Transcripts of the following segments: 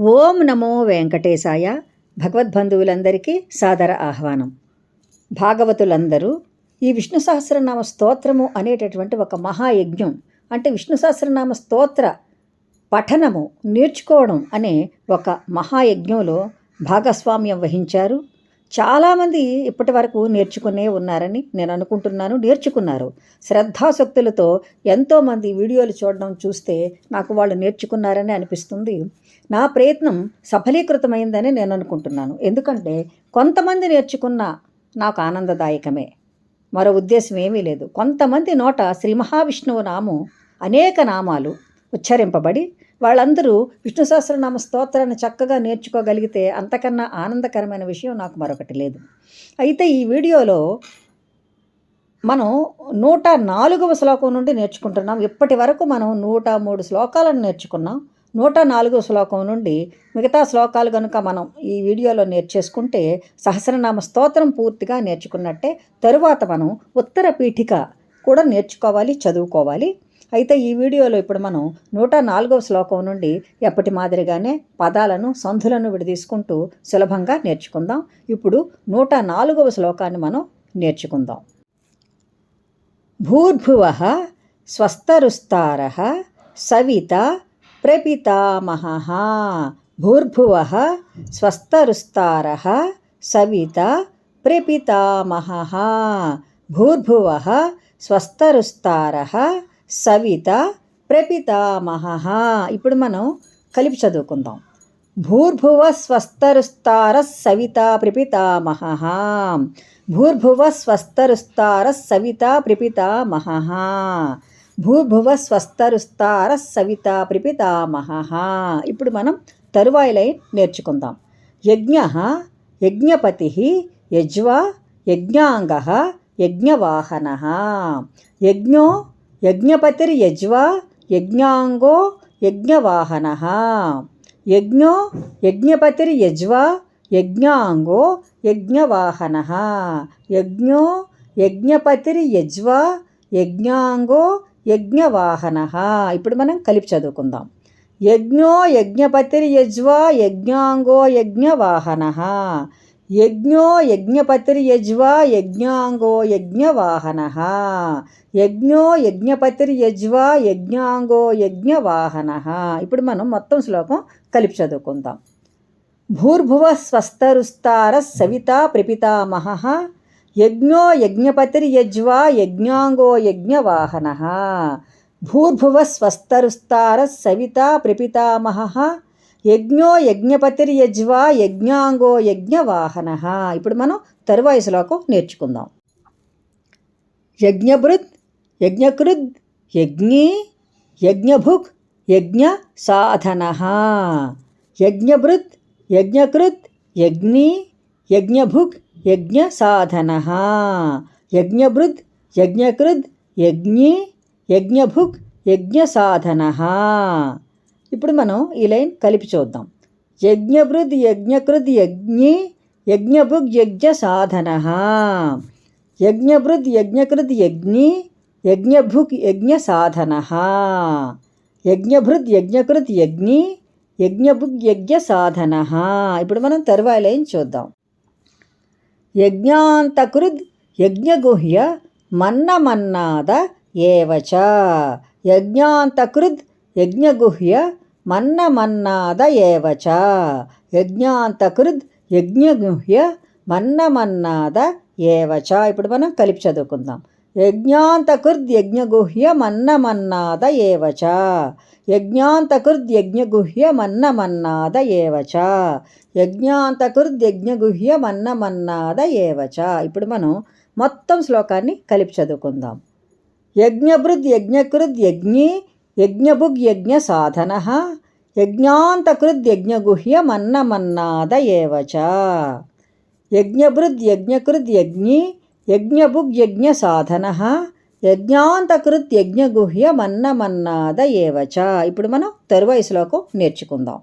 ఓం నమో వెంకటేశాయ. భగవద్బంధువులందరికీ సాదర ఆహ్వానం. భాగవతులందరూ ఈ విష్ణు సహస్రనామ స్తోత్రము అనేటటువంటి ఒక మహాయజ్ఞం అంటే విష్ణు సహస్రనామ స్తోత్ర పఠనము నేర్చుకోవడం అనే ఒక మహాయజ్ఞంలో భాగస్వామ్యం వహించారు. చాలామంది ఇప్పటి వరకు నేర్చుకునే ఉన్నారని నేను అనుకుంటున్నాను నేర్చుకున్నారు. శ్రద్ధాశక్తులతో ఎంతోమంది వీడియోలు చూడడం చూస్తే నాకు వాళ్ళు నేర్చుకున్నారని అనిపిస్తుంది. నా ప్రయత్నం సఫలీకృతమైందని నేను అనుకుంటున్నాను. ఎందుకంటే కొంతమంది నేర్చుకున్న నాకు ఆనందదాయకమే. మరో ఉద్దేశం ఏమీ లేదు. కొంతమంది నోట శ్రీ మహావిష్ణువు నామం అనేక నామాలు ఉచ్చరింపబడి వాళ్ళందరూ విష్ణు సహస్రనామ స్తోత్రాన్ని చక్కగా నేర్చుకోగలిగితే అంతకన్నా ఆనందకరమైన విషయం నాకు మరొకటి లేదు. అయితే ఈ వీడియోలో మనం నూట నాలుగవ శ్లోకం నుండి నేర్చుకుంటున్నాం. ఇప్పటి వరకు మనం నూట మూడు శ్లోకాలను నేర్చుకున్నాం. నూట నాలుగవ శ్లోకం నుండి మిగతా శ్లోకాలు కనుక మనం ఈ వీడియోలో నేర్చేసుకుంటే సహస్రనామ స్తోత్రం పూర్తిగా నేర్చుకున్నట్టే తరువాత మనం ఉత్తర పీఠిక కూడా నేర్చుకోవాలి చదువుకోవాలి. అయితే ఈ వీడియోలో ఇప్పుడు మనం నూట నాలుగవ శ్లోకం నుండి ఎప్పటి మాదిరిగానే పదాలను సంధులను విడదీసుకుంటూ సులభంగా నేర్చుకుందాం. ఇప్పుడు నూట నాలుగవ శ్లోకాన్ని మనం నేర్చుకుందాం. భూర్భువ స్వస్తరుస్తార సవిత ప్రపితామహ. భూర్భువ స్వస్తరుస్తార సవిత ప్రపితామహ. భూర్భువ స్వస్తరుస్తార సవిత ప్రపితామహ. ఇప్పుడు మనం కలిపి చదువుకుందాం. భూర్భువ స్వస్తరుస్తార సవిత ప్రపితామహ. భూర్భువ స్వస్తరుస్తార సవిత ప్రపితామహ. భూర్భువ స్వస్తరుస్తార సవిత ప్రపితామహ. ఇప్పుడు మనం తరువాయి లైన్ నేర్చుకుందాం. యజ్ఞ యజ్ఞపతి యజ్వా యజ్ఞాంగ యజ్ఞవాహన. యజ్ఞో యజ్ఞపతిర్యజ్వా యజ్ఞాంగో యజ్ఞవాహన. యజ్ఞో యజ్ఞపతిర్యజ్వా యజ్ఞాంగో యజ్ఞవాహన. యజ్ఞో యజ్ఞపతిర్యజ్వా యజ్ఞాంగో యజ్ఞవాహన. ఇప్పుడు మనం కలిపి చదువుకుందాం. యజ్ఞో యజ్ఞపతిర్యజ్వా యజ్ఞాంగో యజ్ఞవాహన. యజ్ఞో యజ్ఞపతిర్యజ్వా యజ్ఞాంగో యజ్ఞవాహన. యజ్ఞో యజ్ఞపతిర్యజ్వా యజ్ఞాంగో యజ్ఞవాహన. ఇప్పుడు మనం మొత్తం శ్లోకం కలిపి చదువుకుందాం. భూర్భువ స్వస్తరుస్తార సవిత ప్రపితామహ. యజ్ఞో యజ్ఞపతిర్యజ్వా యజ్ఞాంగో యజ్ఞవాహన. భూర్భువ స్వస్తరుస్తార సవిత ప్రపితామహ. యజ్ఞో యజ్ఞపతిర్యజ్వా యజ్ఞాంగో యజ్ఞవాహన. ఇప్పుడు మనం తరువాయి శ్లోకం నేర్చుకుందాం. యజ్ఞభృత్ యజ్ఞకృద్ యజ్ఞీ యజ్ఞభుక్ యజ్ఞ సాధన యజ్ఞభృత్ యజ్ఞకృత్ యజ్ఞీ యజ్ఞభుక్ యజ్ఞ సాధన యజ్ఞభృత్ యజ్ఞకృద్ యజ్ఞీ యజ్ఞభుక్ యజ్ఞ సాధన ఇప్పుడు మనం ఈ లైన్ కలిపి చూద్దాం. యజ్ఞభృద్ యజ్ఞకృద్ యజ్ఞి యజ్ఞభుగ్ యజ్ఞ సాధన. యజ్ఞభృద్ యజ్ఞకృద్ యజ్ఞి యజ్ఞభుక్ యజ్ఞ సాధన. యజ్ఞభృద్ యజ్ఞకృద్ యజ్ఞి యజ్ఞభుగ్ యజ్ఞ సాధన. ఇప్పుడు మనం తరువాయి లైన్ చూద్దాం. యజ్ఞాంతకృద్ యజ్ఞగుహ్య మన్నమన్నాద ఏవచ యజ్ఞాంతకృద్ యజ్ఞగుహ్య మన్నమన్నాద ఏవచ? యజ్ఞాంతకృద్ యజ్ఞగుహ్య మన్నమన్నాద ఏవచ? ఇప్పుడు మనం కలిపి చదువుకుందాం. యజ్ఞాంతకృద్ యజ్ఞగుహ్య మన్నమన్నాద ఏవచ? యజ్ఞాంతకృద్ యజ్ఞగుహ్య మన్నమన్నాద ఏవచ? యజ్ఞాంతకృద్ యజ్ఞగుహ్య మన్నమన్నాద ఏవచ? ఇప్పుడు మనం మొత్తం శ్లోకాన్ని కలిపి చదువుకుందాం. యజ్ఞభృద్ యజ్ఞకృద్ యజ్ఞీ యజ్ఞభుగ్ యజ్ఞ సాధన యజ్ఞాంతకృద్ యజ్ఞగుహ్య మన్నమన్నాద ఏవచ యజ్ఞభృద్ యజ్ఞకృద్ యజ్ఞి యజ్ఞభుగ్ యజ్ఞ సాధన యజ్ఞాంతకృత్ యజ్ఞగుహ్య మన్నమన్నాద ఏవచ ఇప్పుడు మనం తరువాయి శ్లోకం నేర్చుకుందాం.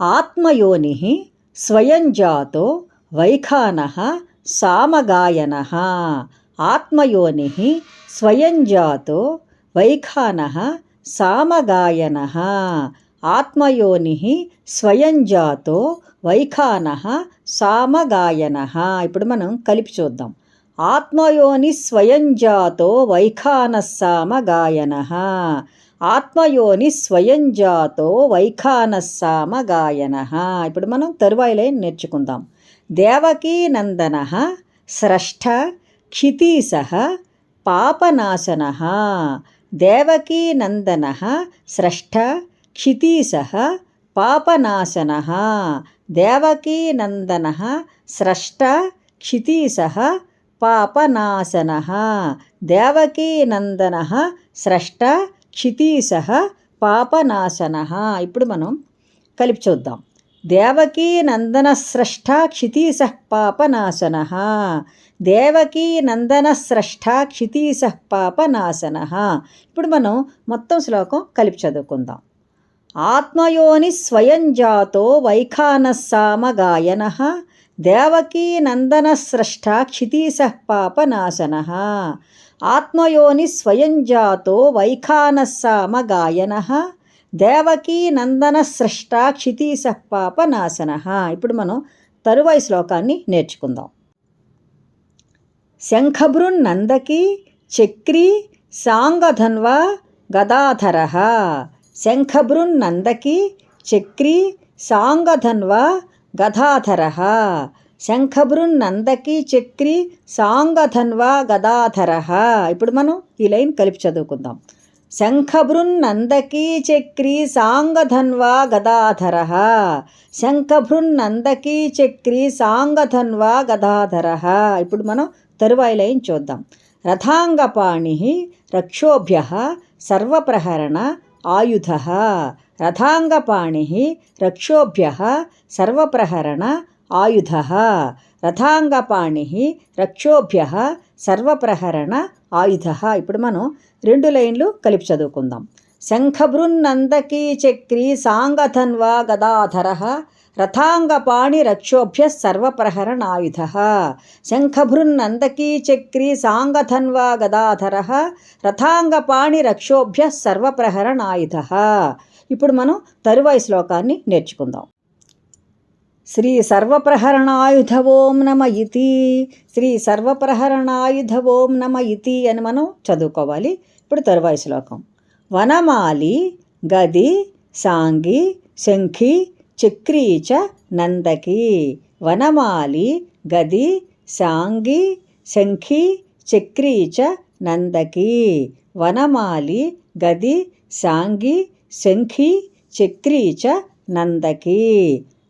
ఆత్మయోని స్వయం జాతో వైఖాన సామగాయన. ఆత్మయోని స్వయం జాతో వైఖాన సామగాయన ఆత్మయోని స్వయం జాతో వైఖాన సామగాయన. ఇప్పుడు మనం కలిపి చూద్దాం. ఆత్మయోని స్వయం జాతో వైఖాన సామగాయన. ఆత్మయోని స్వయం జాతో వైఖాన సామగాయన. ఇప్పుడు మనం తరువాయిలే నేర్చుకుందాం. దేవకీ నందన స్రష్ట క్షితీస పాపనాశన. దేవకీ నందన స్రష్ట క్షితీస పాపనాశన. దేవకీ నందన స్రష్ట క్షితీస పాపనాశన. దేవకీ నందన స్రష్ట క్షితీస పాపనాశన. ఇప్పుడు మనం కలిపి చూద్దాం. దేవకీ నందన స్రష్ట క్షితీస పాపనాశన దేవకీ నందన స్రష్ట పాపనాశన ఇప్పుడు మనం మొత్తం శ్లోకం కలిపి చదువుకుందాం. ఆత్మయోని స్వయం జాతో వైఖానస్సామగాయన. దేవకీ నందన స్రష్ట పాపనాశన ఆత్మయోని స్వయం జాతో వైఖానస్సామగాయన. గాయన దేవకీ నందన సృష్ట క్షితీస పాపనాశన. ఇప్పుడు మనం తరువాయి శ్లోకాన్ని నేర్చుకుందాం. శంఖభృన్నందకి చక్రీ సాంగధన్వ గదాధర. శంఖభృన్నందకి చక్రీ సాంగధన్వ గదాధర. శంఖభృన్నందకి చక్రి సాంగధన్వ గదాధర. ఇప్పుడు మనం ఈ లైన్ కలిపి చదువుకుందాం. శంఖభృన్నందకీ చక్రీ సాంగధన్వా గదాధర శంఖభృన్నందకీ చక్రీ సాంగధన్వా గదాధర ఇప్పుడు మనం తరువాయి లైన్ చూద్దాం. రథాంగపాణి రక్షోభ్య సర్వప్రహరణ ఆయుధ. రథాంగపాణి రక్షోభ్య సర్వప్రహరణ ఆయుధ. రథాంగపాణి రక్షోభ్య సర్వప్రహరణ ఆయుధ. ఇప్పుడు మనం రెండు లైన్లు కలిపి చదువుకుందాం. శంఖబృన్నందకీ చక్రి సాంగధన్వా గదాధర రథాంగపాణి రక్షోభ్య సర్వప్రహరణాయుధ శంఖభృన్నందకీ చక్రి సాంగధన్వా గదాధర రథాంగపాణి రక్షోభ్య సర్వప్రహరణాయుధ ఇప్పుడు మనం తరువాయి శ్లోకాన్ని నేర్చుకుందాం. శ్రీ సర్వప్రహరణాయుధ ఓం నమ ఇతి. శ్రీ సర్వప్రహరణాయుధ ఓం నమ ఇతి అని మనం చదువుకోవాలి ఇప్పుడు తరువాయి శ్లోకం. వనమాలి గది సాంగి శంఖి చక్రీచ నందకి. వనమాలి గది సాంగి శంఖి చక్రీచ నందకి. వనమాలి గది సాంగి శంఖి చక్రీచ నందకి.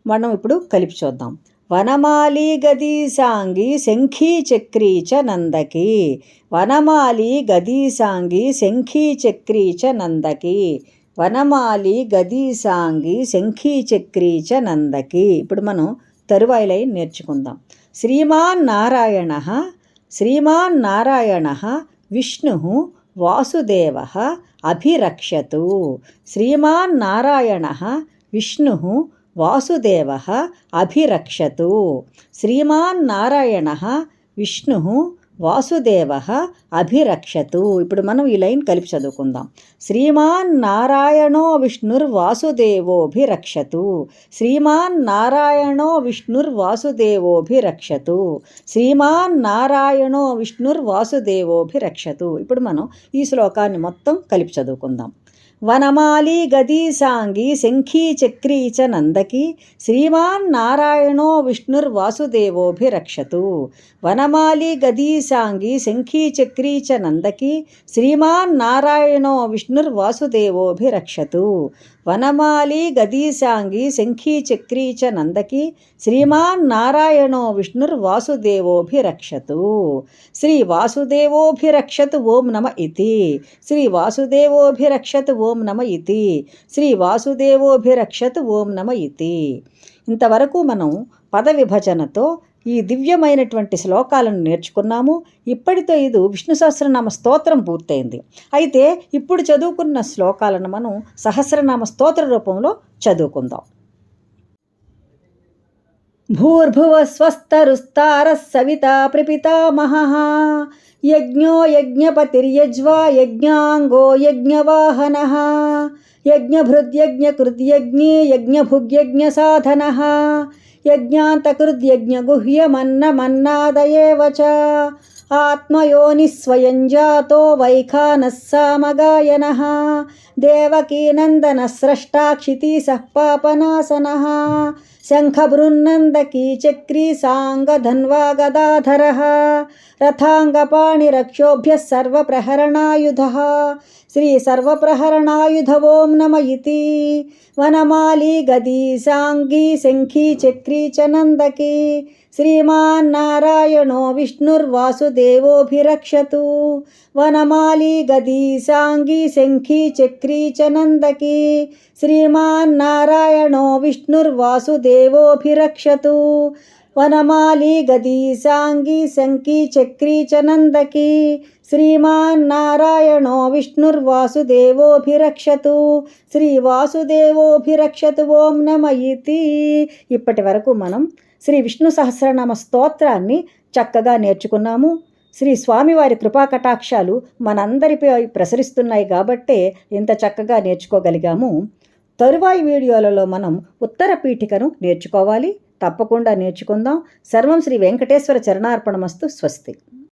మనం ఇప్పుడు కలిపి చూద్దాం. వనమాలి గదీసాంగి శంఖీ చక్రీ చ నందకి. వనమాలి గదీసాంగి శంఖీ చక్రీ చ నందకి. వనమాలి గదీసాంగి శంఖీ చక్రీ చ నందకి. ఇప్పుడు మనం తరువాయిలై నేర్చుకుందాం. శ్రీమాన్ నారాయణ శ్రీమాన్ నారాయణ విష్ణు వాసుదేవ అభిరక్షతు. శ్రీమాన్ నారాయణ విష్ణు వాసుదేవ అభిరక్షతు. శ్రీమాన్ నారాయణ విష్ణు వాసుదేవ అభిరక్షతు. ఇప్పుడు మనం ఈ లైన్ కలిపి చదువుకుందాం. శ్రీమాన్ నారాయణో విష్ణుర్వాసుదేవోభిరక్షతు. శ్రీమాన్ నారాయణో విష్ణుర్వాసుదేవోభిరక్షతు. శ్రీమాన్ నారాయణో విష్ణుర్వాసుదేవోభిరక్షతు. ఇప్పుడు మనం ఈ శ్లోకాన్ని మొత్తం కలిపి చదువుకుందాం. వనమాలి గదీసాంగి శంఖీ చక్రీ చ నందకి శ్రీమాన్ నారాయణో విష్ణుర్వాసుదేవోభిరక్షతు వనమాలి గదీసాంగి శంఖీ చక్రీ చ నందకి శ్రీమాన్ నారాయణో విష్ణుర్వాసుదేవోభిరక్షతు వనమాలి గదీసాంగి శంఖీ చక్రీ చ నందకి శ్రీమాన్ నారాయణో విష్ణుర్వాసుదేవోభిరక్షతు శ్రీ వాసుదేవోభిరక్షతు ఓం నమ ఇది శ్రీ వాసుదేవోభిరక్షతు ఓం ఓం నమ ఇతి. శ్రీ వాసుదేవోభిరక్షత్ ఓం నమ ఇతి. ఇంతవరకు మనం పద విభజనతో ఈ దివ్యమైనటువంటి శ్లోకాలను నేర్చుకున్నాము. ఇప్పటితో ఇది విష్ణు సహస్రనామ స్తోత్రం పూర్తయింది. అయితే ఇప్పుడు చదువుకున్న శ్లోకాలను మనం సహస్రనామ స్తోత్ర రూపంలో చదువుకుందాం. భూర్భువ స్వస్తరుస్తారः సవితా ప్రపితామహः యజ్ఞో యజ్ఞపతిర్యజ్వా యజ్ఞాంగో యజ్ఞవాహనः యజ్ఞభృద్యజ్ఞకృద్యజ్ఞే యజ్ఞభుగ్యజ్ఞసాధనः యజ్ఞాంతకృద్యజ్ఞగుహ్యమన్నమన్నాదయేవ చ ఆత్మయోనిः స్వయం జాతో వైఖానः సామగాయనः దేవకీనందనస్రష్టా క్షితీసः పాపనాశనः శంఖబృన్నందకీ చక్రీ సాంగధన్వా గదాధరः రథాంగపాణిరక్షోభ్యः సర్వప్రహరణాయుధः శ్రీసర్వప్రహరణాయుధ ఓం నమ ఇతి వనమాలి గదీ సాంగీ శంఖీ చక్రీ చ నందకీ శ్రీమాన్నారాయణో విష్ణుర్వాసుదేవోభిరక్షతు. వనమాలి గదీ సాంగీ శంఖీ చక్రీ చ నందకీ. శ్రీమాన్నారాయణో విష్ణుర్వాసుదేవోభిరక్షతు. వనమాలి గది సాంగి శంఖీ చక్రీ చ నందకీ. శ్రీమాన్నారాయణో విష్ణుర్వాసుదేవోభిరక్షతు. శ్రీవాసుదేవోభిరక్షతు ఓం నమ ఇతి ఇప్పటి వరకు మనం శ్రీ విష్ణు సహస్రనామ స్తోత్రాన్ని చక్కగా నేర్చుకున్నాము. శ్రీ స్వామివారి కృపా కటాక్షాలు మనందరిపై ప్రసరిస్తున్నాయి కాబట్టే ఇంత చక్కగా నేర్చుకోగలిగాము. తరువాయి వీడియోలలో మనం ఉత్తర పీఠికను నేర్చుకోవాలి. తప్పకుండా నేర్చుకుందాం. సర్వం శ్రీ వెంకటేశ్వర చరణార్పణమస్తు స్వస్తి.